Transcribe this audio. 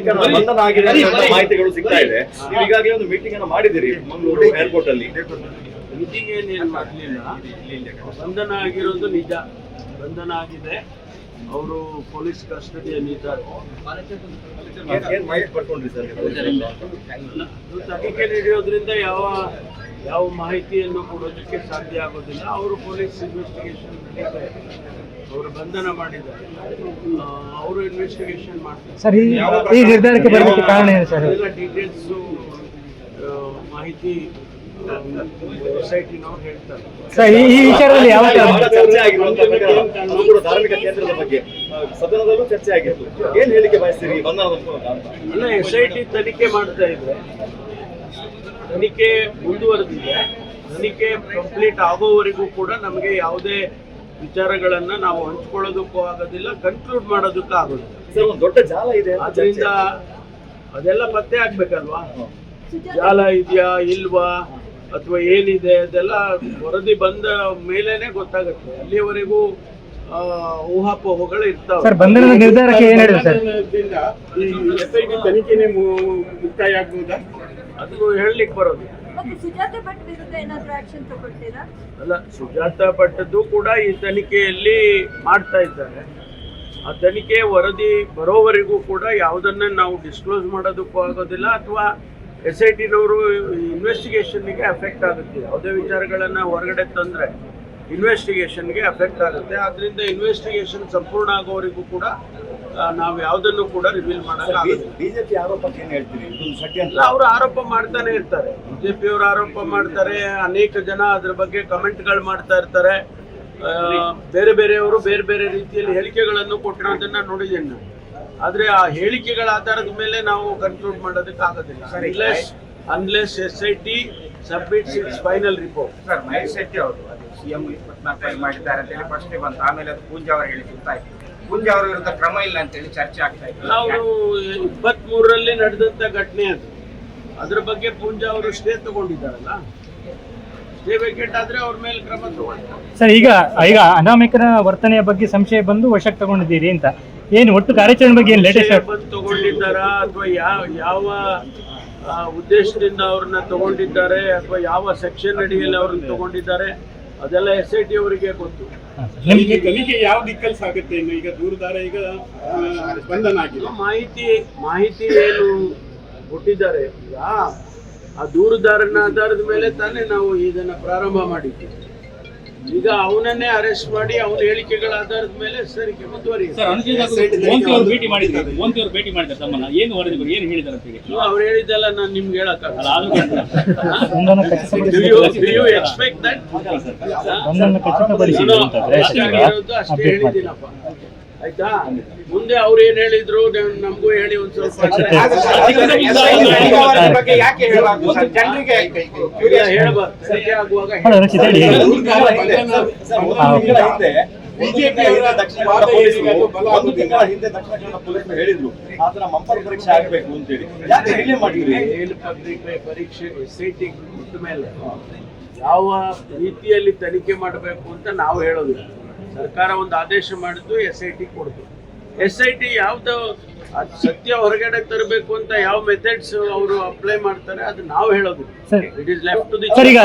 ಬಂಧನ ಅಂತ ಮಾಹಿತಿಗಳು ಸಿಗ್ತಾ ಇದೆ. ನೀವು ಈಗಾಗಲೇ ಒಂದು ಮೀಟಿಂಗ್ ಅನ್ನು ಮಾಡಿದಿರಿ ಮಂಗಳೂರು ಏರ್ಪೋರ್ಟ್ ಅಲ್ಲಿ. ಮೀಟಿಂಗ್ ಏನೇನು ಮಾಡಲಿಲ್ಲ ಬಂಧನ ಆಗಿರೋದು ನಿಜ. ಬಂಧನ ಆಗಿದೆ. ಅವರು ಪೊಲೀಸ್ ಕಸ್ಟಡಿಯಲ್ಲಿದ್ದಾರೆ ತನಿಖೆ ನಡೆಯೋದ್ರಿಂದ ಯಾವ ಯಾವ ಮಾಹಿತಿಯನ್ನು ಕೊಡೋದಕ್ಕೆ ಸಾಧ್ಯ ಆಗೋದಿಲ್ಲ. ಅವರು ಪೊಲೀಸ್ ಇನ್ವೆಸ್ಟಿಗೇಷನ್ ಅವರು ಬಂಧನ ಮಾಡಿದ್ದಾರೆ. ಅವರು ಇನ್ವೆಸ್ಟಿಗೇಷನ್ ಮಾಡ್ತಾರೆ. ಸರ್ ಈ ಈ ನಿರ್ಧಾರಕ್ಕೆ ಬರಲಿಕ್ಕೆ ಕಾರಣ ಏನು ಸರ್? ಎಲ್ಲ ಡೀಟೇಲ್ಸು ಮಾಹಿತಿ ಸೊಸೈಟಿನವ್ರು ಹೇಳ್ತಾರೆ. ಸರ್ ಈ ಈ ವಿಚಾರದಲ್ಲಿ ಯಾವ ಚರ್ಚೆ ಆಗಿರುವಂತ ಪ್ರಕರಣ ಧಾರ್ಮಿಕ ಕೇಂದ್ರದ ಬಗ್ಗೆ ಸದನದಲ್ಲೂ ಚರ್ಚೆ ಆಗಿತ್ತು. ಏನ್ ಹೇಳಿಕೆ ಬಯಸ್ತೀರಿ ಈ ಬಂಧನದ ಮೂಲಕ ಅಂತ? ಅಲ್ಲ ಎಸ್ ಐ ಟಿ ತನಿಖೆ ಮಾಡ್ತಾ ಇದೆ ತನಿಖೆ ಮುಂದುವರೆದಿದೆ. ತನಿಖೆ ಕಂಪ್ಲೀಟ್ ಆಗೋವರೆಗೂ ಕೂಡ ನಮಗೆ ಯಾವುದೇ ವಿಚಾರಗಳನ್ನ ನಾವು ಹಂಚ್ಕೊಳ್ಳೋದಕ್ಕೂ ಆಗೋದಿಲ್ಲ ಕನ್ಕ್ಲೂಡ್ ಮಾಡೋದಕ್ಕೂ ಆಗೋದಿಲ್ಲ. ಸರ್ ಒಂದು ದೊಡ್ಡ ಜಾಲ ಇದೆ ಅದರಿಂದ ಅದೆಲ್ಲ ಪತ್ತೆ ಆಗ್ಬೇಕಲ್ವಾ? ಜಾಲ ಇದೆಯಾ ಇಲ್ವಾ ಅಥವಾ ಏನಿದೆ ಅದೆಲ್ಲ ವರದಿ ಬಂದ ಮೇಲೇನೆ ಗೊತ್ತಾಗುತ್ತೆ. ಅಲ್ಲಿಯವರೆಗೂ ಆ, ಊಹಾಪೋಹಗಳು ಇರ್ತಾವೆ. ನಿರ್ಧಾರಕ್ಕೆ ತನಿಖೆನೆ ಮುಕ್ತಾಯ ಆಗ್ಬೋದಾ? ಅದು ಹೇಳಲಿಕ್ಕೆ ಬರೋದಿಲ್ಲ ಅಲ್ಲ ಸುಜಾತ ಭಟ್ಟದ್ದು ಕೂಡ ಈ ತನಿಖೆಯಲ್ಲಿ ಮಾಡ್ತಾ ಇದ್ದಾರೆ. ಆ ತನಿಖೆ ವರದಿ ಬರೋವರೆಗೂ ಕೂಡ ಯಾವುದನ್ನ ನಾವು ಡಿಸ್ಕ್ಲೋಸ್ ಮಾಡೋದಕ್ಕೂ ಆಗೋದಿಲ್ಲ ಅಥವಾ ಎಸ್ ಐ ಟಿನವರು ಇನ್ವೆಸ್ಟಿಗೇಷನ್ಗೆ ಅಫೆಕ್ಟ್ ಆಗುತ್ತೆ. ಯಾವುದೇ ವಿಚಾರಗಳನ್ನು ಹೊರಗಡೆ ತಂದರೆ ಇನ್ವೆಸ್ಟಿಗೇಷನ್ಗೆ ಅಫೆಕ್ಟ್ ಆಗುತ್ತೆ. ಆದ್ದರಿಂದ ಇನ್ವೆಸ್ಟಿಗೇಷನ್ ಸಂಪೂರ್ಣ ಆಗೋವರೆಗೂ ಕೂಡ ನಾವು ಯಾವುದನ್ನು ಕೂಡ ರಿವೀಲ್ ಮಾಡಲ್ಲ ಬಿಜೆಪಿ ಆರೋಪಕ್ಕೆ ಏನ್ ಹೇಳ್ತೀರಿ? ಇದೊಂದು ಷಡ್ಯಂತ್ರ ಎಲ್ಲ ಅವರು ಆರೋಪ ಮಾಡ್ತಾನೆ ಇರ್ತಾರೆ. ಬಿಜೆಪಿ ಅವರು ಆರೋಪ ಮಾಡ್ತಾರೆ. ಅನೇಕ ಜನ ಅದ್ರ ಬಗ್ಗೆ ಕಮೆಂಟ್ಗಳು ಮಾಡ್ತಾ ಇರ್ತಾರೆ. ಬೇರೆ ಬೇರೆಯವರು ಬೇರೆ ಬೇರೆ ರೀತಿಯಲ್ಲಿ ಹೇಳಿಕೆಗಳನ್ನು ಕೊಟ್ಟಿರೋದನ್ನ ನೋಡಿದ್ದೇನೆ ನಾನು. ಆದ್ರೆ ಆ ಹೇಳಿಕೆಗಳ ಆಧಾರದ ಮೇಲೆ ನಾವು ಕನ್ಕ್ಲೂಡ್ ಮಾಡೋದಕ್ಕೆ ಆಗೋದಿಲ್ಲ unless unless S I T submits its final report sir Mahesh Shetty ಅವರು ಸಿಎಂ ಇಪ್ಪತ್ನಾಲ್ಕು ಮಾಡಿದ್ದಾರೆ ಅಂತ ಹೇಳಿ ಫಸ್ಟ್ ಬಂತು. ಆಮೇಲೆ ಅದು ಪೂಂಜಾ ಅವರು ಹೇಳಿ ಗೊತ್ತಾಯ್ತು. ಪೂಂಜಾ ಅವರ ವಿರುದ್ಧ ಕ್ರಮ ಇಲ್ಲ ಅಂತ ಹೇಳಿ ಚರ್ಚೆ ಆಗ್ತಾ ಇತ್ತು ಅವರು ಇಪ್ಪತ್ತ್ ಮೂರರಲ್ಲಿ ನಡೆದಂತ ಘಟನೆ ಅದು. ಅದ್ರ ಬಗ್ಗೆ ಪೂಂಜಾ ಅವರು ಸ್ಟೇ ತಗೊಂಡಿದ್ದಾರಲ್ಲ? ಸ್ಟೇ ವೇಕೆಟ್ ಆದ್ರೆ ಅವ್ರ ಮೇಲೆ ಕ್ರಮ ತಗೊಳ್ತಾರೆ ಸರ್ ಈಗ ಈಗ ಅನಾಮಿಕರ ವರ್ತನೆಯ ಬಗ್ಗೆ ಸಂಶಯ ಬಂದು ವಶಕ್ಕೆ ತಗೊಂಡಿದ್ದೀರಿ ಅಂತ. ಏನು ಒಟ್ಟು ಕಾರ್ಯಾಚರಣೆ ಬಗ್ಗೆ ಏನು ಲೇಟೆಸ್ಟ್ ಬಂದು ತಗೊಂಡಿದ್ದಾರಾ? ಅಥವಾ ಯಾವ ಯಾವ ಉದ್ದೇಶದಿಂದ ಅವ್ರನ್ನ ತಗೊಂಡಿದ್ದಾರೆ? ಅಥವಾ ಯಾವ ಸೆಕ್ಷನ್ ಅಡಿಯಲ್ಲಿ ಅವ್ರನ್ನ ತಗೊಂಡಿದ್ದಾರೆ? ಅದೆಲ್ಲ ಎಸ್ ಐ ಟಿ ಅವರಿಗೆ ಗೊತ್ತು. ನಿಮಗೆ ತನಿಖೆ ಯಾವ ದಿಕ್ಕಲ್ಲಿ ಸಾಗುತ್ತೆ ಇನ್ನು ಈಗ ದೂರದಾರ ಈಗ ಆ, ಬಂಧನ ಆಗಿದೆ ಮಾಹಿತಿ ಮಾಹಿತಿ ಏನು ಕೊಟ್ಟಿದ್ದಾರೆ ಈಗ ಆ ದೂರದಾರನ ಆಧಾರದ ಮೇಲೆ ತಾನೇ ನಾವು ಇದನ್ನ ಪ್ರಾರಂಭ ಮಾಡಿದ್ದೀವಿ. ಈಗ ಅವನನ್ನೇ ಅರೆಸ್ಟ್ ಮಾಡಿ ಅವನ ಹೇಳಿಕೆಗಳ ಆಧಾರದ ಮೇಲೆ ಸರಿಗೆ ಮುಂದುವರಿಯುತ್ತೆ. ಅನುಚಿತ ಮೋಂತಿ ಅವರು ಭೇಟಿ ಮಾಡಿದ್ದಾರೆ. ಮೋಂತಿ ಅವರು ಭೇಟಿ ಮಾಡಿದ್ದಾರೆ ತಮ್ಮನ್ನ. ಏನು ವರದಿಗಳು ಏನು ಹೇಳಿದ್ದಾರೆ ಅಂತ ಹೇಳಿ? ಅವ್ರು ಹೇಳಿದ್ದೆಲ್ಲ ನಾನು ನಿಮ್ಗೆ ಹೇಳಕ್ಕಾಗಲ್ಲ. ಆದ್ರೂ ಅಷ್ಟೇ ಹೇಳಿದ್ದೀನಪ್ಪ. ಆಯ್ತಾ? ಮುಂದೆ ಅವ್ರು ಏನ್ ಹೇಳಿದ್ರು ನಮಗೂ ಹೇಳಿ ಒಂದ್ ಸ್ವಲ್ಪ. ಹಿಂದೆ. ದಕ್ಷಿಣ ಕನ್ನಡ ಪೊಲೀಸರು ಒಂದು ತಿಂಗಳ ಹಿಂದೆ ದಕ್ಷಿಣ ಕನ್ನಡ ಪೊಲೀಸರು ಹೇಳಿದ್ರು ಆತರ ಮಂಪರ್ ಪರೀಕ್ಷೆ ಆಗಬೇಕು ಅಂತೇಳಿ ಯಾಕೆ ಡಿಲೇ ಮಾಡಿದ್ರಿ? ಪತ್ರಿಕೆ ಪರೀಕ್ಷೆ ಸೀಟಿಂಗ್ ಮೇಲೆ ಯಾವ ರೀತಿಯಲ್ಲಿ ತನಿಖೆ ಮಾಡಬೇಕು ಅಂತ ನಾವು ಹೇಳೋದಿಲ್ಲ. ಸರ್ಕಾರ ಒಂದು ಆದೇಶ ಮಾಡಿದ್ದು ಎಸ್ ಐ ಟಿ ಕೊಡ್ತು ಎಸ್ ಐ ಟಿ ಯಾವ್ದು ಅದ್ ಸತ್ಯ ಹೊರಗಡೆ ತರಬೇಕು ಅಂತ ಯಾವ ಮೆಥಡ್ಸ್ ಅವರು ಅಪ್ಲೈ ಮಾಡ್ತಾರೆ ಅದು ನಾವು ಹೇಳೋದು it is left to the sir ಈಗ